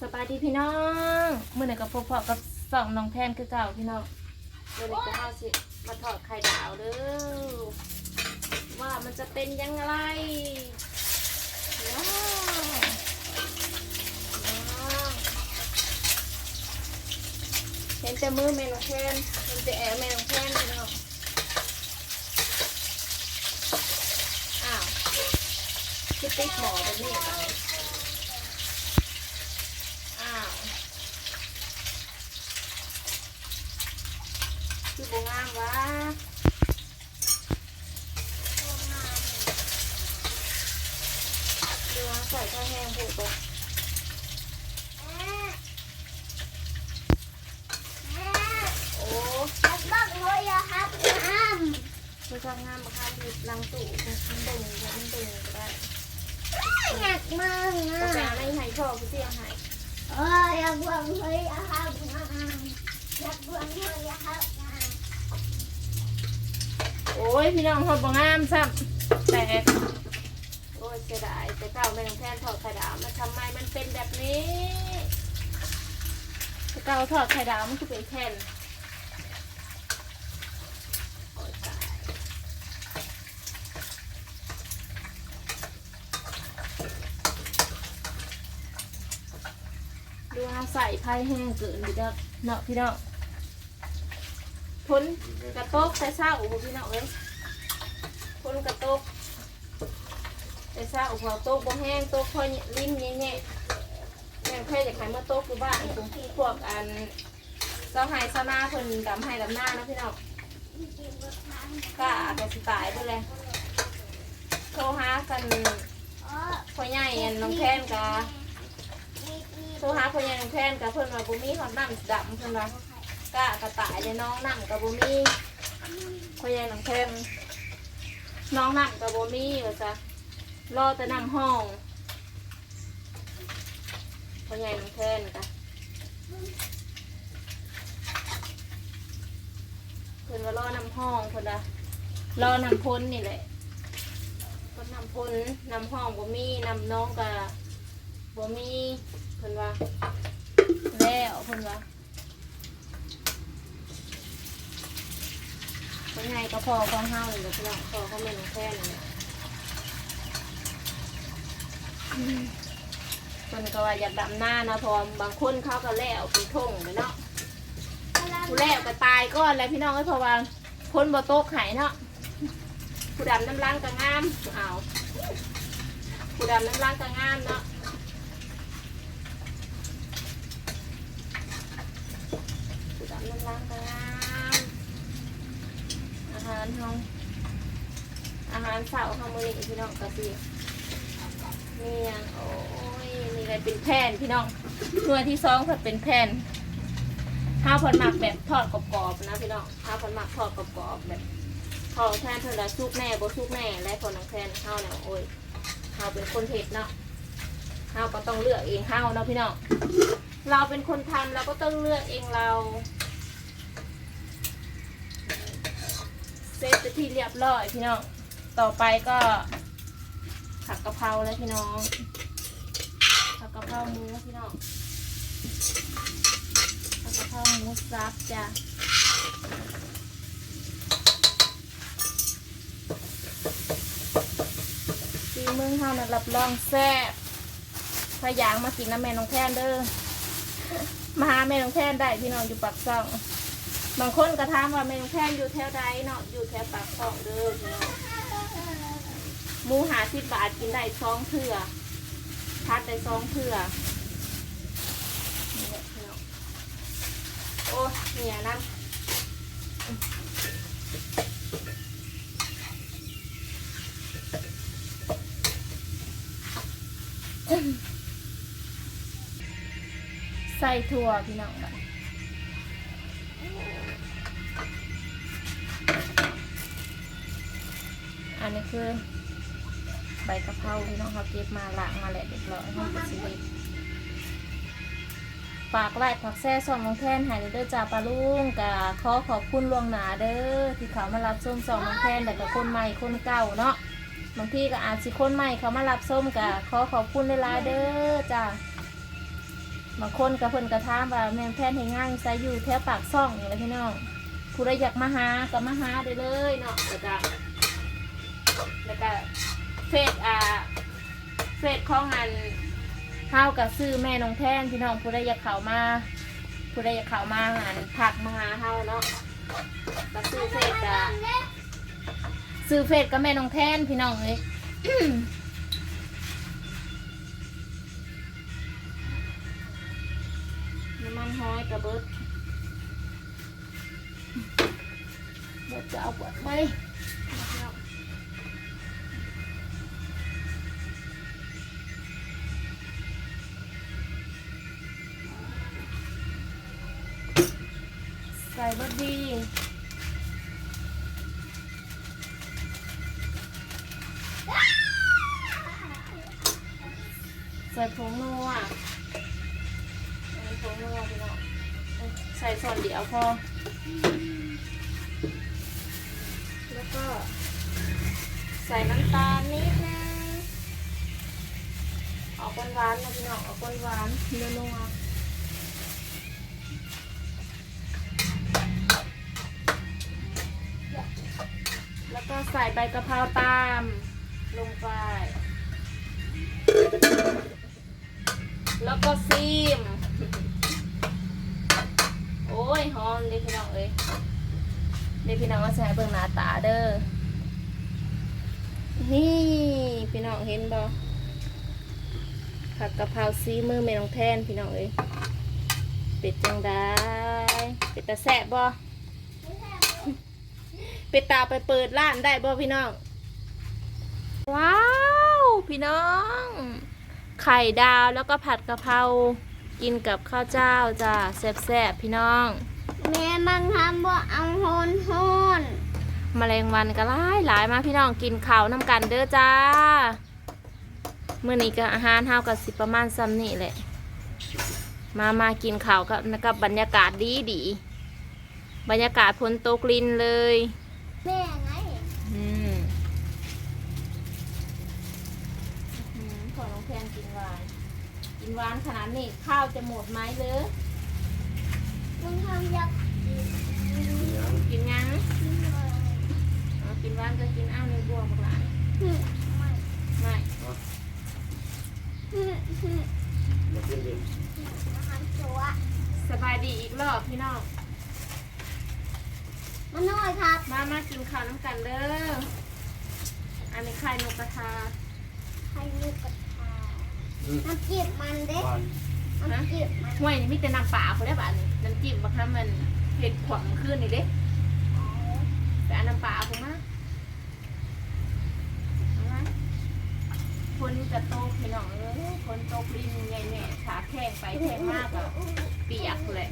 สบายดีพี่น้องเมื่อไหร่ก็พบพอกับสองน้องแทนคือเก่าพี่น้องเมื่อไหร่ก็เอาสิมาทอดไข่ดาวเด้อว่ามันจะเป็นยังไงว้าวว้าวเห็นแต่มือแม่น้องแทนเห็นแต่แอร์แม่น้องแทนพี่น้องอ้าวคือติดหมอแบบนี้ไป อ้าว คือโบงามวะดูว่าใส่ข้าวแห้งผูกไปโอ้ไม่ชอบงามมาข้ามผิดลังตู่มันเบ่งมันเบ่งก็ได้ก็จะเอาในไห้พ่อพี่เสี่ยากบวงไห้ โอ้ยพี่น้องทอดบงามซ้ำแต่โอ้ยเสียดายแต่เก่าแม่งแทนทอดไข่ดาวมาทำไมมันเป็นแบบนี้แต่เก่าทอดไข่ดาวมันคือเป็นแผ่นดูว่าใส่ไพ่แห้งเกินพี่น้องเนาะพี่น้อง พ้นกระโตกแต่เศร้าโอ้พี่น้องเอ้ยพ้นกระโตกแต่เศร้าพอโต๊ะบ่แห้งโต๊ะพอยลิ้มแง่ๆแม่งแค่จะขายมาโต๊ะคือบ้านผมพวกอันเจ้าไห้เจ้าหน้าเพิ่นดำไห้ดำหน้านะพี่น้องก็อาจจะตายไปเลยโทรหากันพ่อใหญ่น้องแทนกะโทรหาพ่อใหญ่น้องแทนกับเพิ่นว่าบ่มีหอดน้ำดำเพิ่นว่า กะกระต่ายเลยน้องนั่งกับบ่มีพ่อใหญ่น้องแทนน้องนั่งกับบ่มีว่าซะรอแต่นำห้องพ่อใหญ่น้องแทนกะเพิ่นว่ารอนำห้องเพิ่นว่ารอนำพ้นนี่แหละเพิ่นนำพ้นนำห้องบ่มีนำน้องกะบ่มีเพิ่นว่าแล้วเพิ่นว่า เพิ่นไงก็พอของเฮานี่แหละพี่น้องพอเขาแม่นองแค่นี่แหละอืมเพิ่นก็ว่าอยากดำหน้านะพอบางคนเขาก็แล้วเป็นทงเลยเนาะผู้แล้วก็ตายก่อนแล้วพี่น้องเอ้ยเพราะว่าคนบ่โตกไห้เนาะผู้ดำน้ำล้างก็งามเอาผู้ดำน้ำล้างก็งามเนาะ สุดน้ำล้างกงามอาหาร เฮาอาหารเสาร์เฮามื้อนี้พี่น้องก็สิมีหยังโอ้ยมีอะไรเป็นแผ่นพี่น้องหน่วยที่สองเพิ่นเป็นแผ่นข้าวเพิ่นหมักแบบทอดกรอบๆนะพี่น้องข้าวเพิ่นหมักทอดกรอบๆแบบทอดแทนเพิ่นละซุกแน่บ่ซุกแน่และคนนังแทนข้าวเนี่ยโอ้ยข้าวเป็นคนเผ็ดเนาะข้าวก็ต้องเลือกเองข้าวเนาะพี่น้องเราเป็นคนทำเราก็ต้องเลือกเองเรา เซตไปที่เรียบร้อยพี่น้อง ต่อไปก็ผักกะเพราแล้วพี่น้อง ผักกะเพราหมูพี่น้อง ผักกะเพราหมูสับจ้ะซีมืองเฮานะรับรองแซ่บพะยางมากินน้ำแม่น้องแทนเด้อ มาหาแม่น้องแทนได้พี่น้องอยู่ปากซ่อง บางคนก็ถามว่าแม่น้องแทนอยู่แถวใดเนาะอยู่แถวปากซ่องเด้อพี่น้องหมูหาสิบบาทกินได้สองเถื่อพัดได้สองเถื่อนี่แหละโอ้เนี่ยนะใส่ถั่วพี่น้องไป นนี้คือ ใบกะเพราพี่น้องเขาเก็บมาล้างมาแล้วเรียบร้อยห้องกระสิบฝากไลค์ฝากแซ่ส่องน้องแทนหายเด้อจ่าปลาลุงกะขอขอบคุณลวงหนาเด้อที่เขามารับส้มส่องน้องแทนแต่กับคนใหม่คนเก่าเนาะบางทีก็อาจสิคนใหม่เขามารับส้มกะขอขอบคุณหลายๆเด้อจ้าบางคนกับเพิ่นกระทามว่าแม่แพนให้ง่ายใส่อยู่แถวปากซ่องนี่แหละพี่น้องผู้ใดอยากมาหาก็มาหาได้เลยเนาะแล้วก็ แล้วก็เฟซอ่าเฟซของอันเฮากับซื้อแม่น้องแท่นพี่น้องผู้ใดอยากเข้ามาผู้ใดอยากเข้ามาหันทักมาหาเฮาเนาะก็ซื้อเฟซอะซื้อเฟซกับแม่น้องแท่นพี่น้องเลยน้ำมันห้อยกระเบิดเดี๋ยวจะเอาปวดไป ส่รสดีใส่ผงนัวอันนี้ผงนัวพี่น้องใส่ส่วนเดียวพอ แล้วก็ ใส่น้ำตาลนิดนึงออกหวานๆนะพี่น้องออกหวานๆนัวๆแล้ว ใส่ใบกะเพราตามลงไป แล้วก็ซีม โอ้ยหอมเด็พี่น้องเอ้ยเด็พี่น้องว่าใส่เบิ่งหน้าตาเด้อ นี่พี่น้องเห็นบ่ผัดกะเพราซีมือแม่น้องแทนพี่น้องเอ้ยเป็ดจังได้เป็ดตาแสบบ่ เป็ดตาไปเปิดร้านได้บ่พี่น้อง ว้าว พี่น้อง ไข่ดาวแล้วก็ผัดกะเพรากินกับข้าวเจ้าจ้าแซ่บๆพี่น้อง แม่บังคับว่าเอาโฮนโฮนแมลงวันก็หลายหลายมาพี่น้องกินข้าวน้ำกันเด้อจ้าเมื่อนี้ก็อาหารเฮากับสิประมาณซ้ำนี่แหละ มามากินข้าวกับกับบรรยากาศดีดีบรรยากาศพ้นตกลินเลย แม่ไงอืมอืมขอน้องแพนกินหวาน กินหวานขนาดนี้ข้าวจะหมดไหมเลยมึงทำยักษ์กินยังเอากินหวานก็กินอ้าวในบัวบักหลานไม่สบายดีอีกรอบพี่น้อง มันน้อยครับ มามากินข้าวน้ำกันเด้อ อันนี้ไข่นกกระทา ใครมีกระทาน้ำจิ้มมันเด็กน้ำจิ้มมันห่วยนี่มีแต่น้ำเปล่าเขาได้ป่ะนี่น้ำจิ้มบางครั้งมันเผ็ดขวมขึ้นนี่เด้แต่อันน้ำเปล่าผมมาเอามาคนจะโตกพี่น้องเอ้ยคนโตกลิ้นใหญ่แม่ขาแข้งไปแข้งมากอะเปียกเลย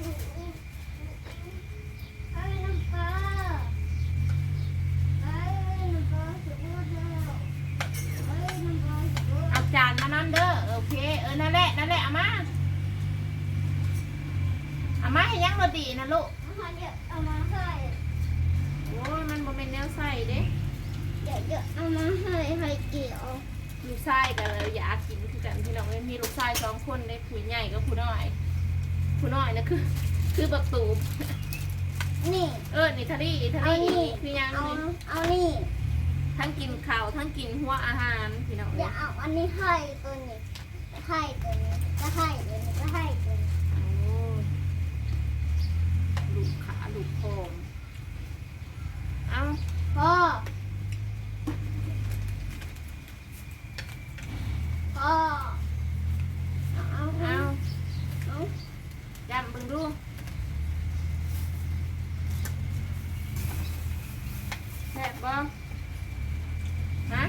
เอ้ยน้ำปลาเอ้ยน้ำปลาสุดยอดแล้วเอ้ยน้ำปลาสุดยอด เอาจา นมานั่นเด้อโอเคเออนั่นแหละนั่นแหละเอามาเอามาให้ยังรสดีนะลูกเอาเดี๋ยวเอามาให้โอ้ยมันบ่เป็นแนวใส่เด้เดี๋ยวเดี๋ยวเอามาให้ให้เกี่ยวลูกชายกันเลยอยากกินคือกันพี่น้องเอ้ยมีลูกชายสองคนได้ผู้ใหญ่กับผู้น้อยผู้น้อยนะคือ คือบักตูบนี่ เออนี่ทะลี่ทะเอาลี่นี่คือยังเอานี่เอานี่ ทั้งกินข้าวทั้งกินหัวอาหารพี่น้องเดี๋เอ้ยวยเอาอันนี้ให้ตัวนี้ให้ตัวนี้ก็ให้ตัวนี้ก็ให้ตัวนี้โอ้ยลูกขาลูกโคมเอาพ่อพ่อเอาเอา เอา เอา จำเบิ่งดูแซ่บบ่ฮะ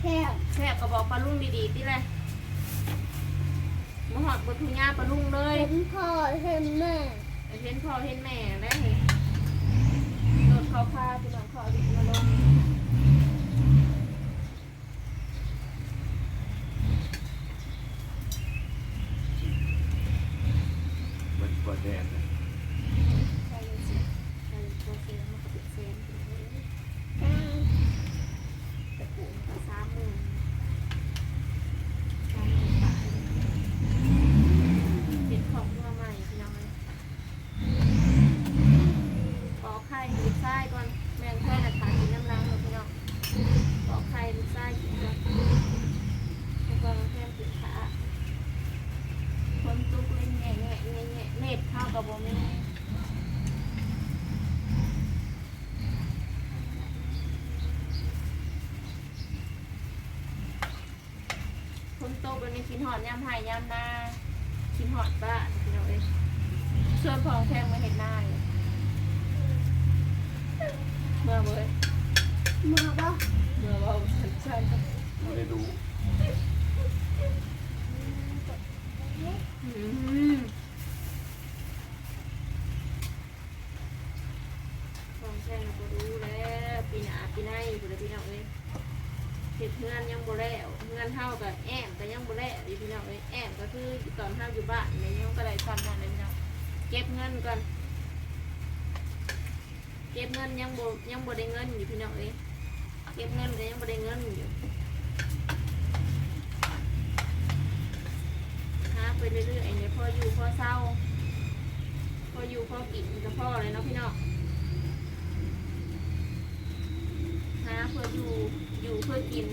แค่ แซ่บก็บอกปลา ลุงดีๆที่เลยมาหอดบนทุ่งหญ้าปลาลุงเลยเห็นพ่อเห็นแม่เห็นพ่อเห็นแม่แล้วนี่โดนเขาพาพี่น้องเขาเอาดินมาลง มันกดแดดนะ ใช่เลยสิใช่เลยตัวเสียมันก็เป็นเซนแต่ปูมันก็สามหมื่นสามหมื่นบาท กินหอดย่ำไห้ย่ำหน้ากินหอดบ้านพี่น้องเอ้ยส่วนของแพงมาเห็นหน้าอยู่เมื่อเว้ยมาบ่เมื่อเว่าฉันใช่ไม่ได้ดูอืมของแพงเราก็รู้แล้วปีหน้าปีหน้าอยู่เลยพี่น้องเอ้ยเห็ดเงินยังบ่แล้ว เงินเท่ากับแอมก็ยังบ่แล้วอยู่พี่น้องเอ้ยแอมก็คือตอนเท่าอยู่บ้านเนี่ยยังก็ได้ซ้ำนั่นเลยพี่น้องเก็บเงินก่อนเก็บเงินยังบ่ยังบ่ได้เงินอยู่พี่น้องเอ้ยเก็บเงินก็ยังบ่ได้เงินอยู่หาไปเรื่อยๆเนี่ยพออยู่พอเศร้าพออยู่พอกินกับพ่อเลยเนาะพี่น้องหาเพื่ออยู่อยู่เพื่อกิน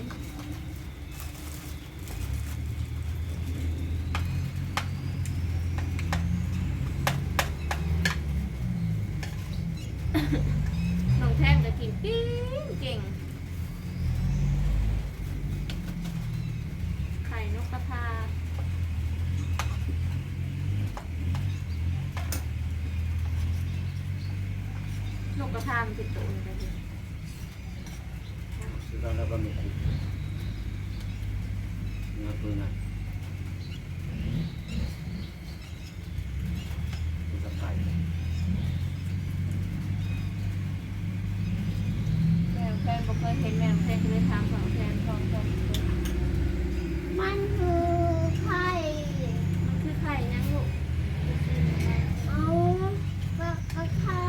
องแทนจะกินปิ้งเก่ง ไข่นกกระทานกกระทามันเป็นตัวอะไรกันเนี่ยสุดท้ายแล้วก็มีคุกเนื้อปืนอะเป็นสะพาย แม่แฟนบอกเคยเห็นแม่แฟนก็เลยถามของแฟนของแฟน มันคือไข่ มันคือไข่ยังลูก เอาก็ก็ไข่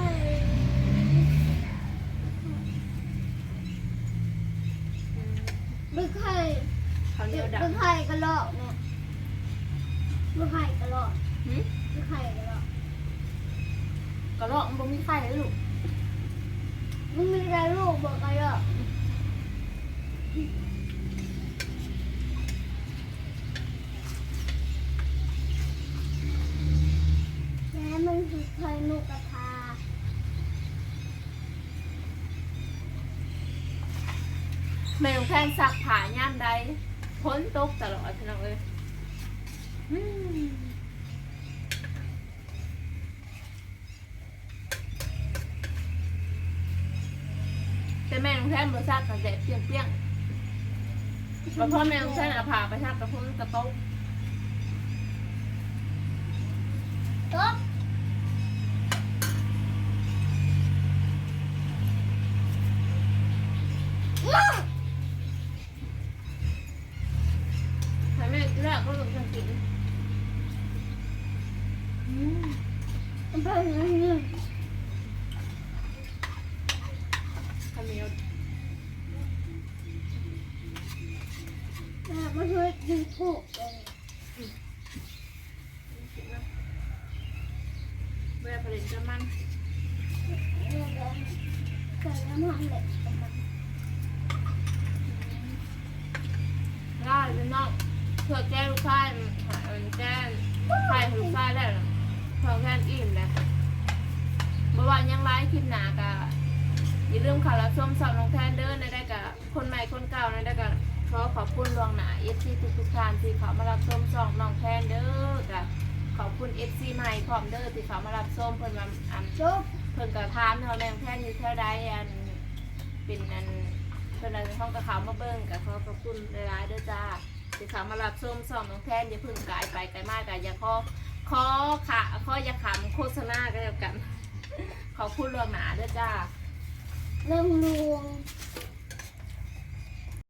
อืม ไม่ไข่เขาวเหนียวดไม่ไข่กระรอกเนี่ยไม่ไข่กระรอกำหืมไม่ไข่กระรอกกระรอกมันบ่มีไข่เลยลูกมันมีแต่ลูกบอกกระรอกแม่มันคือไข่นกกระทา แม่ของแฟนซักผ้าย่ามใดพ้นตกตลอดพี่น้องเอ้ยแต่แม่ของแฟนบ่ซักกันแดดเปรี้ยงๆแล้วพ่อแม่ของแฟนอาผ้าไปซักกระพุ้งกระโต๊ะต๊ แม่ผลิตน้ำมันเดี๋ยวใส่น้ำมันเหล็กกับมันล่าเลยน้องเพื่อแก้ลูกค้าหาเงินแก้ไข่ลูกค้าได้หรอพอแค่อิ่มแล้วเมื่อวานยังไลฟ์คลิปหนากะอย่าลืมข่าวรับชมสอบน้องแทนเด้อในได้กะคนใหม่คนเก่าในได้กะขอขอบคุณลวงหนาเอฟซีทุกทุกท่านที่เขามารับชมสองน้องแทนเด้อกะ ขอบคุณเอฟซีใหม่พร้อมเด้อที่เขามารับชมเพิ่นมาอันจุ๊บเพิ่นก็ถามเฮาแม่งแท้อยู่เท่าใดอันเป็นอันเพิ่นอันห้องกระขาวมาเบิ่งก็ขอขอบคุณหลายๆเด้อจ้าที่เขามารับชมส่องน้องแทนอย่าเพิ่งกายไปไกลมากก็อย่าขอขอขาขออย่าขำโฆษณาก็แล้วกัน ขอบคุณล่วงหน้าเด้อจ้า เริ่มลวง